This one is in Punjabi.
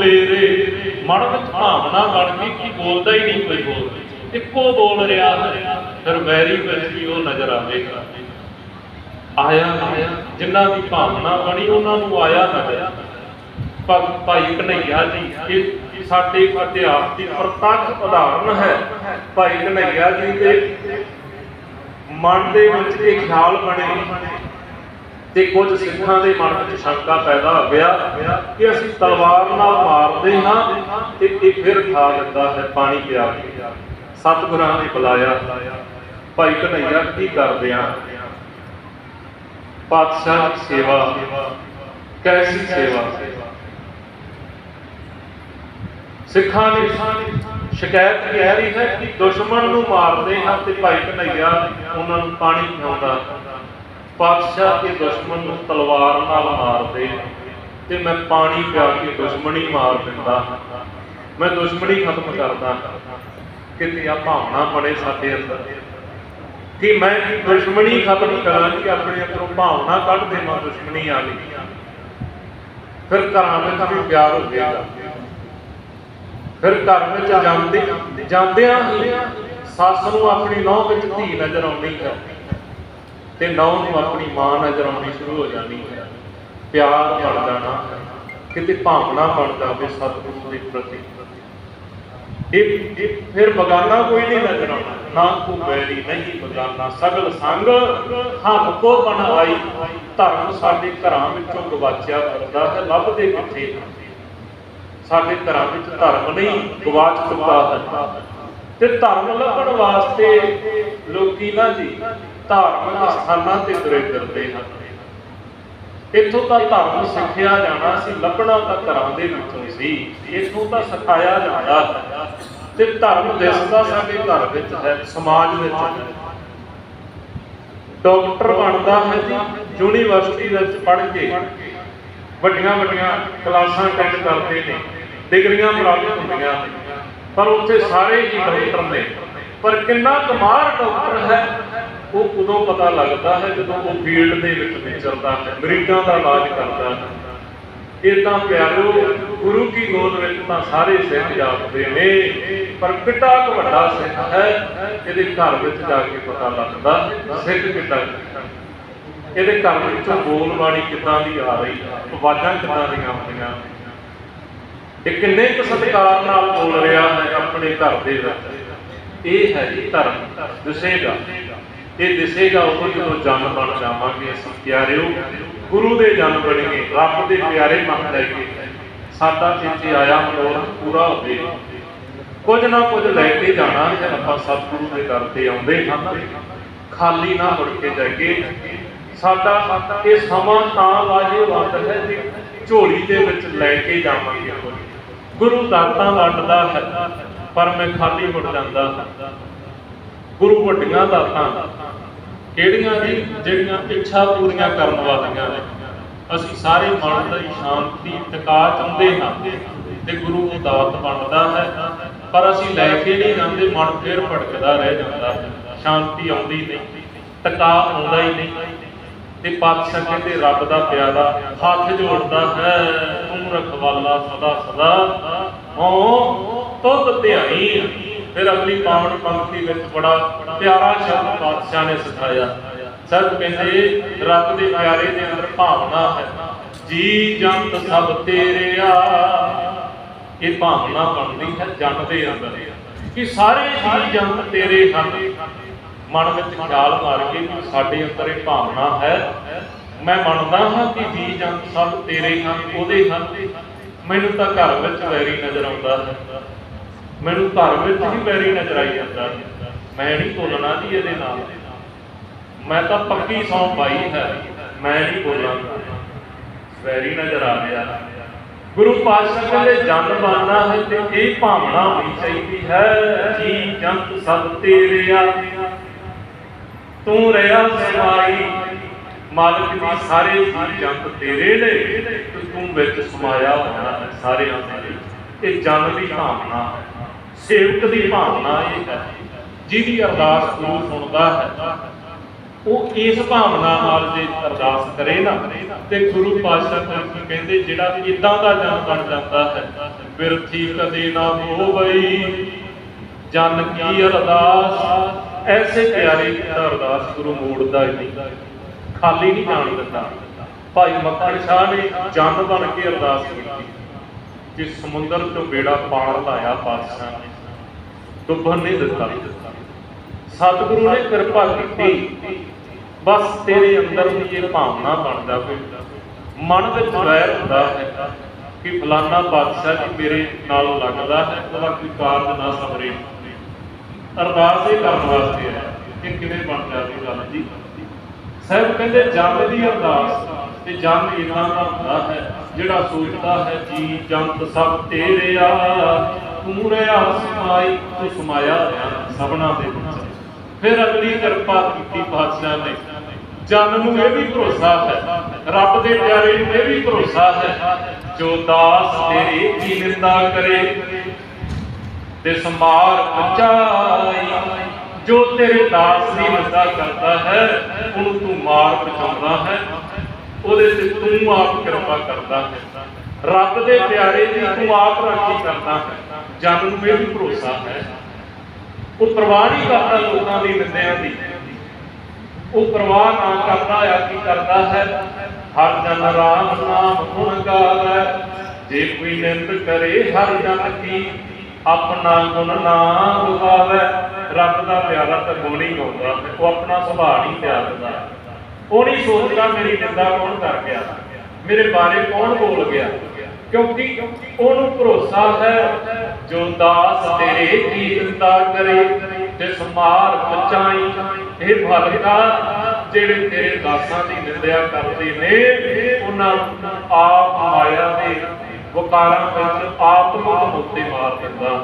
ਮੇਰੇ ਮਨ ਵਿੱਚ ਭਾਵਨਾ ਬਣ ਗਈ ਕਿ ਬੋਲਦਾ ਹੀ ਨਹੀਂ ਕੋਈ ਬੋਲ ਇੱਕੋ ਬੋਲ ਰਿਹਾ ਫਿਰ ਵੈਰੀ ਵਿੱਚ ਉਹ ਨਜ਼ਰ ਆਵੇਗਾ। ਆਇਆ ਜਿਨ੍ਹਾਂ ਦੀ ਭਾਵਨਾ ਬਣੀ ਉਹਨਾਂ ਨੂੰ ਆਇਆ ਨਜ਼ਰ ਭਗਤ ਭਾਈ ਕਨਈਆ ਜੀ, ਇਹ ਸਾਡੇ ਇਤਿਹਾਸ ਦੀ ਪ੍ਰਤੱਖ ਉਦਾਹਰਨ ਹੈ। ਭਾਈ ਕਨਈਆ ਜੀ ਦੇ ਮਨ ਦੇ ਵਿੱਚ ਇਹ ਖਿਆਲ ਬਣੇ। ਤੇ ਕੁਝ ਸਿੱਖਾਂ ਦੇ ਮਨ ਵਿੱਚ ਸ਼ੰਕਾ ਪੈਦਾ ਹੋ ਗਿਆ ਕਿ ਅਸੀਂ ਤਲਵਾਰ ਨਾਲ ਮਾਰਦੇ ਹਾਂ ਤੇ ਇਹ ਫਿਰ ਖਾ ਲੈਂਦਾ ਹੈ ਪਾਣੀ ਪਿਆ ਕੇ। ਸਤਿਗੁਰਾਂ ਨੇ ਬੁਲਾਇਆ, ਭਾਈ ਕਨਈਆ ਕੀ ਕਰਦੇ ਆ? ਪਾਤਸ਼ਾਹ ਦੀ ਸੇਵਾ, ਕੈਸੀ ਸੇਵਾ? ਸਿੱਖਾਂ ਨੇ ਸ਼ਿਕਾਇਤ ਕਹਿ ਰਹੀ ਹੈ ਕਿ ਦੁਸ਼ਮਣ ਨੂੰ ਮਾਰਦੇ ਹਾਂ ਤੇ ਭਾਈ ਕਨਈਆ ਉਹਨਾਂ ਨੂੰ ਪਾਣੀ ਪਿਆਉਂਦਾ ਪਾਤਸ਼ਾਹ ਦੇ ਦੁਸ਼ਮਣ ਨੂੰ ਤਲਵਾਰ ਨਾਲ ਮਾਰਦੇ ਤੇ ਮੈਂ ਪਾਣੀ ਪਿਆ ਕੇ ਦੁਸ਼ਮਣੀ ਮਾਰ ਦਿੰਦਾ। ਮੈਂ ਦੁਸ਼ਮਣੀ ਖਤਮ ਕਰਦਾ। ਕਿਤੇ ਆ ਭਾਵਨਾ ਬਣੇ ਸਾਡੇ ਅੰਦਰ ਕਿ ਮੈਂ ਦੁਸ਼ਮਣੀ ਖਤਮ ਕਰਾਂ ਕਿ ਆਪਣੇ ਅੰਦਰੋਂ ਭਾਵਨਾ ਕੱਢ ਦੇਵਾਂ ਦੁਸ਼ਮਣੀ ਆ ਗਈ ਫਿਰ ਘਰਾਂ ਵਿੱਚ ਵੀ ਪਿਆਰ ਹੋ ਜਾਏਗਾ। ਫਿਰ ਘਰ ਵਿੱਚ ਜਾਂਦੇ ਜਾਂਦਿਆਂ ਹੀ ਸੱਸ ਨੂੰ ਆਪਣੀ ਨੌਂ ਵਿੱਚ ਧੀ ਨਜ਼ਰ ਆਉਣੀ ਹੈ ਤੇ ਨੌਂ ਨੂੰ ਆਪਣੀ ਮਾਂ ਨਜ਼ਰ ਆਉਣੀ ਸ਼ੁਰੂ ਹੋ ਜਾਣੀ ਹੈ। ਪਿਆਰ ਬਣ ਜਾਣਾ ਕਿਤੇ ਭਾਵਨਾ ਬਣ ਜਾਵੇ ਸਤਿਗੁਰੂ ਦੇ ਪ੍ਰਤੀ। ਇਹ ਫਿਰ ਬਗਾਨਾ ਕੋਈ ਨਹੀਂ ਨਜ਼ਰ ਆਉਣਾ, ਨਾ ਕੋ ਬੈਰੀ ਨਹੀਂ ਬਗਾਨਾ। ਸਗਲ ਸੰਗ ਹਮ ਕੋ ਬਣਾਈ, ਧਰਮ ਸਾਡੇ ਘਰਾਂ ਵਿੱਚੋਂ ਗਵਾਚਿਆ ਫਿਰਦਾ ਹੈ, ਲੱਭਦੇ ਕਿੱਥੇ? ਸਾਡੇ ਘਰਾਂ ਵਿੱਚ ਧਰਮ ਨਹੀਂ ਗਵਾਚ ਚੁੱਕਾ ਹੈ। ਤੇ ਧਰਮ ਲੱਭਣ ਵਾਸਤੇ ਲੋਕੀ ਨਾ ਜੀ ਧਾਰਮਿਕ ਸਥਾਨਾਂ ਤੇ ਤੁਰੇ ਫਿਰਦੇ ਹਨ। ਇੱਥੋਂ ਤਾਂ ਧਰਮ ਸਿੱਖਿਆ ਜਾਣਾ ਸੀ, ਲੱਭਣਾ ਤਾਂ ਘਰਾਂ ਦੇ ਵਿੱਚੋਂ ਸੀ। ਇੱਥੋਂ ਤਾਂ ਸਿਖਾਇਆ ਜਾਂਦਾ ਤੇ ਧਰਮ ਦਿਸਦਾ ਸਾਡੇ ਘਰ ਵਿੱਚ ਹੈ, ਸਮਾਜ ਵਿੱਚ ਹੈ। ਡਾਕਟਰ ਬਣਦਾ ਹੈ ਜੀ, ਯੂਨੀਵਰਸਿਟੀ ਵਿੱਚ ਪੜ੍ਹ ਕੇ ਵੱਡੀਆਂ ਵੱਡੀਆਂ ਕਲਾਸਾਂ ਅਟੈਂਡ ਕਰਦੇ ਨੇ, ਡਿਗਰੀਆਂ ਪ੍ਰਾਪਤ ਹੁੰਦੀਆਂ ਪਰ ਉੱਥੇ ਸਾਰੇ ਹੀ ਡਾਕਟਰ ਨੇ। ਪਰ ਕਿੰਨਾ ਕਮਾਰ ਡਾਕਟਰ ਹੈ ਉਹ ਉਦੋਂ ਪਤਾ ਲੱਗਦਾ ਹੈ ਜਦੋਂ ਉਹ ਫੀਲਡ ਦੇ ਵਿੱਚ ਵਿਚਰਦਾ ਹੈ ਮਰੀਜ਼ਾਂ ਦਾ ਇਲਾਜ ਕਰਦਾ ਹੈ। ਇਦਾਂ ਪਿਆਰੋ, ਗੁਰੂ ਕੀ ਗੋਦ ਵਿੱਚ ਤਾਂ ਸਾਰੇ ਸਿੱਖ ਜਾਪਦੇ ਨੇ, ਪਰ ਕਿੱਡਾ ਕੁ ਵੱਡਾ ਸਿੱਖ ਹੈ, ਇਹਦੇ ਘਰ ਵਿੱਚ ਜਾ ਕੇ ਪਤਾ ਲੱਗਦਾ ਸਿੱਖ ਕਿੱਡਾ ਇਹਦੇ ਘਰ ਵਿੱਚੋਂ ਬੋਲ ਬਾਣੀ ਕਿੱਦਾਂ ਦੀ ਆ ਰਹੀ ਆਵਾਜ਼ਾਂ ਕਿੱਦਾਂ ਦੀਆਂ ਆਉਂਦੀਆਂ। ਇਹ ਕਿੰਨੇ ਕੁ ਸਤਿਕਾਰ ਨਾਲ ਬੋਲ ਰਿਹਾ ਹੈ ਆਪਣੇ ਘਰ ਦੇ ਵਿੱਚ? ਇਹ ਹੈ ਜੀ ਧਰਮ, ਦਿਸੇਗਾ। ਇਹ ਦਿਸੇਗਾ ਉਹ ਜਦੋਂ ਜਨ ਬਣ ਜਾਵਾਂਗੇ, ਅਸੀਂ ਪਿਆਰਿਓ, ਗੁਰੂ ਦੇ ਜਨ ਬਣੀਏ, ਰੱਬ ਦੇ ਪਿਆਰੇ ਮੰਨ ਲੈ ਕੇ ਸਾਡਾ ਇੱਥੇ ਆਇਆ ਮਨੋਰਥ ਪੂਰਾ ਹੋਵੇ। ਕੁਝ ਨਾ ਕੁਝ ਲੈ ਕੇ ਜਾਣਾ ਹੈ ਆਪਾਂ ਸਤਿਗੁਰੂ ਦੇ ਦਰ ਤੇ ਆਉਂਦੇ ਹਾਂ। ਖਾਲੀ ਨਾ ਮੁੜ ਕੇ ਜਾਈਏ। ਸਾਡਾ ਇਹ ਸਮਾਂ ਤਾਂ ਲਾਹੇਵੰਦ ਹੈ ਜੀ ਝੋਲੀ ਦੇ ਵਿੱਚ ਲੈ ਕੇ ਜਾਵਾਂਗੇ। ਗੁਰੂ ਦਾਤਾਂ ਵੰਡਦਾ ਹੈ, ਪਰ ਮੈਂ ਖਾਲੀ ਮੁੜ ਜਾਂਦਾ ਹਾਂ। ਗੁਰੂ ਵੱਡੀਆਂ ਦਾਤਾਂ। ਕਿਹੜੀਆਂ ਜੀ? ਜਿਹੜੀਆਂ ਇੱਛਾ ਪੂਰੀਆਂ ਕਰਨ ਵਾਲੀਆਂ ਨੇ। ਅਸੀਂ ਸਾਰੇ ਮਨ ਦੀ ਸ਼ਾਂਤੀ, ਟਿਕਾ ਚਾਹੁੰਦੇ ਹਾਂ ਤੇ ਗੁਰੂ ਉਹ ਦਾਤ ਬਣਦਾ ਹੈ। ਪਰ ਅਸੀਂ ਲੈ ਕੇ ਨਹੀਂ ਜਾਂਦੇ, ਮਨ ਫੇਰ ਭਟਕਦਾ ਰਹਿ ਜਾਂਦਾ। ਸ਼ਾਂਤੀ ਆਉਂਦੀ ਨਹੀਂ, ਟਿਕਾ ਆਉਂਦਾ ਹੀ ਨਹੀਂ। ਤੇ ਪਾਤਸ਼ਾਹ ਕਹਿੰਦੇ, ਰੱਬ ਦਾ ਪਿਆਰਾ ਹੱਥ ਜੋੜਦਾ ਹੈ, ਤੂੰ ਰਖਵਾਲਾ ਸਦਾ ਸਦਾ ਹੋ ਤੁਧ ਧਿਆਈ ਫਿਰ ਅਗਲੀ ਪਾਵਨ ਪੰਕਤੀ ਵਿੱਚ ਬੜਾ ਪਿਆਰਾ ਸ਼ਬਦ ਪਾਤਸ਼ਾਹ ਨੇ ਸਿਖਾਇਆ। ਸਤ ਕਹਿੰਦੇ, ਰੱਬ ਦੇ ਪਿਆਰੇ ਦੇ ਅੰਦਰ ਭਾਵਨਾ ਹੈ। ਜੀ ਜੰਤ ਸਭ ਤੇਰੇ ਇਹ ਭਾਵਨਾ ਬਣਦੀ ਹੈ ਜਨ ਦੇ ਅੰਦਰ। ਕਿ ਸਾਰੇ ਜੀ ਜੰਤ ਤੇਰੇ ਹਨ। ਮਨ ਵਿੱਚ ਖਿਆਲ ਮਾਰ ਕੇ ਕਿ ਸਾਡੇ ਅੰਦਰ ਇਹ ਭਾਵਨਾ ਹੈ। ਮੈਂ ਮੰਨਦਾ ਹਾਂ ਕਿ ਜੀ ਜੰਤ ਸਭ ਤੇਰੇ ਹਨ, ਉਹਦੇ ਹਨ। ਮੈਨੂੰ ਤਾਂ ਘਰ ਵਿੱਚ ਵੈਰੀ ਨਜ਼ਰ ਆਉਂਦਾ ਹੈ। ਮੈਨੂੰ ਘਰ ਵਿੱਚ ਹੀ ਵੈਰੀ ਨਜ਼ਰ ਆਈ ਜਾਂਦਾ। ਮੈਂ ਨਹੀਂ ਬੋਲਣਾ ਜੀ ਇਹਦੇ ਨਾਲ। ਮੈਂ ਤਾਂ ਪੱਕੀ ਸੌਂ ਪਾਈ ਹੈ। ਮੈਂ ਨਹੀਂ ਬੋਲਾਂਗਾ। ਵੈਰੀ ਨਜ਼ਰ ਆ ਰਿਹਾ ਗੁਰੂ ਪਾਤਸ਼ਾਹ ਕਹਿੰਦੇ, ਜਨ ਬਾਨਾ ਹੈ ਤੇ ਇਹ ਭਾਵਨਾ ਹੋਣੀ ਚਾਹੀਦੀ ਹੈ। ਜੀ ਜੰਤ ਸਭ ਤੇਰਿਆ ਤੂੰ ਰਿਆ ਸਮਾਈ। ਮਾਲਕ ਦੀ ਸਾਰੇ ਜੀ ਜੰਤ ਤੇਰੇ ਨੇ ਤੇ ਤੂੰ ਵਿੱਚ ਸਮਾਇਆ ਹੋਇਆ ਹੈ ਸਾਰਿਆਂ ਦੇ ਇਹ ਜਨ ਦੀ ਭਾਵਨਾ ਹੈ। ਸੇਵਕ ਦੀ ਭਾਵਨਾ ਇਹ ਹੈ, ਜਿਹਦੀ ਅਰਦਾਸ ਗੁਰੂ ਸੁਣਦਾ ਹੈ, ਉਹ ਇਸ ਭਾਵਨਾ ਨਾਲ ਜੇ ਅਰਦਾਸ ਕਰੇ ਨਾ, ਤੇ ਗੁਰੂ ਪਾਤਸ਼ਾਹ ਜੀ ਕਹਿੰਦੇ ਜਿਹੜਾ ਇਦਾਂ ਦਾ ਜਨ ਬਣ ਜਾਂਦਾ ਹੈ ਬਿਰਥੀ ਕਦੇ ਨਾ ਹੋਵਈ। ਜਨ ਕੀ ਅਰਦਾਸ? ਐਸੇ ਪਿਆਰੇ ਅਰਦਾਸ ਗੁਰੂ ਮੋੜਦਾ ਹੀ ਨਹੀਂ। ਖਾਲੀ ਨਹੀਂ ਜਾਣ ਦਿੰਦਾ। ਭਾਈ ਮੱਖਣ ਸ਼ਾਹ ਨੇ ਜਨ ਬਣ ਕੇ ਅਰਦਾਸ ਕਿ ਸਮੁੰਦਰ ਤੋਂ ਬੇੜਾ ਪਾਰ ਲਾਇਆ ਪਾਤਸ਼ਾਹ ਨੇ। ਡੁੱਬਣ ਨਹੀਂ ਦਿੱਤਾ। ਸਤਿਗੁਰੂ ਨੇ ਕਿਰਪਾ ਕੀਤੀ। ਬਸ ਤੇਰੇ ਅੰਦਰ ਵੀ ਇਹ ਭਾਵਨਾ ਬਣ ਜਾਵੇ ਮਨ ਵਿੱਚ ਵੈਰ ਹੁੰਦਾ ਹੈ ਕਿ ਫਲਾਨਾ ਬਾਦਸ਼ਾਹ ਜੀ ਮੇਰੇ ਨਾਲ ਲੱਗਦਾ ਹੈ, ਉਹਦਾ ਕੋਈ ਕਾਰਜ ਨਾ ਸਬਰੇ ਅਰਦਾਸ ਇਹ ਕਰਨ ਵਾਸਤੇ ਹੈ ਕਿ ਕਿਵੇਂ ਬਣ ਜਾਂਦੀ ਗੱਲ ਜੀ। ਸਾਹਿਬ ਕਹਿੰਦੇ ਜਨ ਦੀ ਅਰਦਾਸ। ਤੇ ਜਨ ਇਦਾਂ ਦਾ ਹੁੰਦਾ ਹੈ, ਜਿਹੜਾ ਸੋਚਦਾ ਹੈ ਜੀ ਜੰਤ ਸਭ ਤੇਰੇ ਤੂੰ ਰਿਆ ਸਮਾਈ, ਤੂੰ ਸਮਾਇਆ ਰਿਹਾ ਸਭਨਾ ਦੇ ਵਿੱਚ। ਫਿਰ ਅਗਲੀ ਕਿਰਪਾ ਕੀਤੀ ਪਾਤਸ਼ਾਹ ਨੇ। ਜਨ ਨੂੰ ਇਹ ਵੀ ਭਰੋਸਾ ਹੈ, ਰੱਬ ਦੇ ਪਿਆਰੇ ਨੂੰ ਇਹ ਵੀ ਭਰੋਸਾ ਹੈ, ਜੋ ਦਾਸ ਤੇਰੀ ਕੀ ਨਿੰਦਾ ਕਰੇ, ਤੇ ਸਮਾਰ ਪਚਾਈ ਜੋ ਤੇਰੇ ਦਾਸ ਦੀ ਨਿੰਦਾ ਕਰਦਾ ਹੈ, ਉਹਨੂੰ ਤੂੰ ਮਾਰ ਪਚਾਉਂਦਾ ਹੈ। ਉਹਦੇ ਤੇ ਤੂੰ ਆਪ ਕਿਰਪਾ ਕਰਦਾ ਹੈ। ਰੱਬ ਦੇ ਪਿਆਰੇ ਦੀ ਤੂੰ ਆਪ ਰਾਖੀ ਕਰਦਾ ਹੈ। ਜਨ ਨੂੰ ਇਹ ਵੀ ਭਰੋਸਾ ਹੈ। ਉਹ ਪ੍ਰਵਾਹ ਨਹੀਂ ਕਰਦਾ ਲੋਕਾਂ ਦੀ ਨਿੰਦਿਆਂ ਦੀ। ਉਹ ਪ੍ਰਵਾਹ ਨਾ ਕਰਦਾ, ਆ ਕੀ ਕਰਦਾ ਹੈ? ਹਰ ਜਨ ਰਾਮ ਨਾਮ ਗੁਣ ਗਾਵੇ। ਜੇ ਕੋਈ ਨਿੰਦ ਕਰੇ, ਹਰ ਜਨ ਕੀ ਆਪਣਾ ਗੁਣ ਨਾ ਗਾਵੇ ਰੱਬ ਦਾ ਪਿਆਰਾ ਤਾਂ ਗੁਣ ਹੀ ਗਾਉਂਦਾ ਉਹ ਆਪਣਾ ਸੁਭਾਅ ਨਹੀਂ ਤਿਆਗਦਾ। ਉਹ ਨਹੀਂ ਸੋਚਦਾ ਮੇਰੀ ਨਿੰਦਾ ਕੌਣ ਕਰ ਗਿਆ, ਮੇਰੇ ਬਾਰੇ ਕੌਣ ਬੋਲ ਗਿਆ, ਕਿਉਂਕਿ ਉਹਨੂੰ ਭਰੋਸਾ ਹੈ, ਜੋ ਦਾਸ ਤੇਰੇ ਕੀ ਕਰੇ ਤੇ ਸਮਾਰ ਪਚਾਈ ਇਹ ਭਲਕਾ ਜਿਹੜੇ ਤੇਰੇ ਦਾਸਾਂ ਦੀ ਨਿੰਦਿਆ ਕਰਦੇ ਨੇ, ਉਹਨਾਂ ਨੂੰ ਆਪ ਮਾਇਆ ਦੇ ਵਕਾਰਾਂ ਵਿੱਚ ਆਪ ਮੁਕਤੀ ਮਾਰ ਦਿੰਦਾ।